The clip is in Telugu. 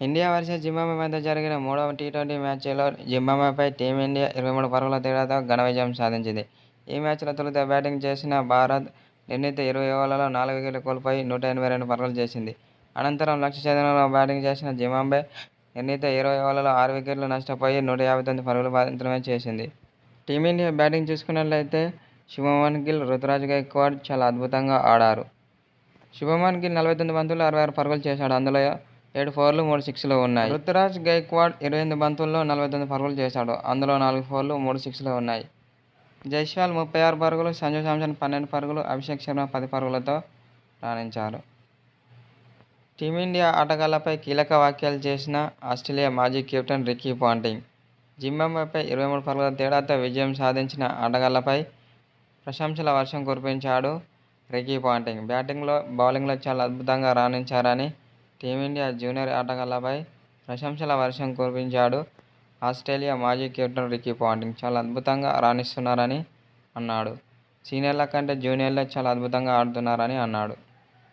ఇండియా వర్సెస్ జింబాబే మధ్య జరిగిన మూడవ టీ ట్వంటీ మ్యాచ్లో జింబాబేపై టీమిండియా ఇరవై మూడు పరుగుల తేడాతో ఘన విజయం సాధించింది. ఈ మ్యాచ్లో తొలుత బ్యాటింగ్ చేసిన భారత్ నిర్ణీత ఇరవై ఓవర్లలో నాలుగు వికెట్లు కోల్పోయి నూట ఎనభై రెండు పరుగులు చేసింది. అనంతరం లక్ష్య ఛేదనలో బ్యాటింగ్ చేసిన జింబాబే నిర్ణీత ఇరవై ఓవర్లలో ఆరు వికెట్లు నష్టపోయి నూట యాభై తొమ్మిది పరుగులు మాత్రమే చేసింది. టీమిండియా బ్యాటింగ్ చూసుకున్నట్లయితే శుభమన్ గిల్, రుతురాజ్ గైక్వాడ్ చాలా అద్భుతంగా ఆడారు. శుభమన్ గిల్ నలభై తొమ్మిది బంతుల్లో అరవై ఆరు పరుగులు చేశాడు. అందులో ఏడు ఫోర్లు, మూడు సిక్స్లు ఉన్నాయి. రుతురాజ్ గైక్వాడ్ ఇరవై ఎనిమిది బంతుల్లో నలభై తొమ్మిది పరుగులు చేశాడు. అందులో నాలుగు ఫోర్లు, మూడు సిక్స్లు ఉన్నాయి. జైస్వాల్ ముప్పై ఆరు పరుగులు, సంజు శాంసన్ పన్నెండు పరుగులు, అభిషేక్ శర్మ పది పరుగులతో రాణించారు. టీమిండియా ఆటగాళ్ళపై కీలక వ్యాఖ్యలు చేసిన ఆస్ట్రేలియా మాజీ కెప్టెన్ రికీ పాంటింగ్ జింబాబ్వేపై ఇరవై మూడు పరుగుల తేడాతో విజయం సాధించిన ఆటగాళ్ళపై ప్రశంసల వర్షం కురిపించాడు రికీ పాంటింగ్. బ్యాటింగ్లో, బౌలింగ్లో చాలా అద్భుతంగా రాణించారని టీమిండియా జూనియర్ ఆటగాళ్ళపై ప్రశంసల వర్షం కురిపించాడు ఆస్ట్రేలియా మాజీ కెప్టెన్ రికీ పాంటింగ్. చాలా అద్భుతంగా రాణిస్తున్నారని అన్నాడు. సీనియర్ల కంటే జూనియర్లే చాలా అద్భుతంగా ఆడుతున్నారని అన్నాడు.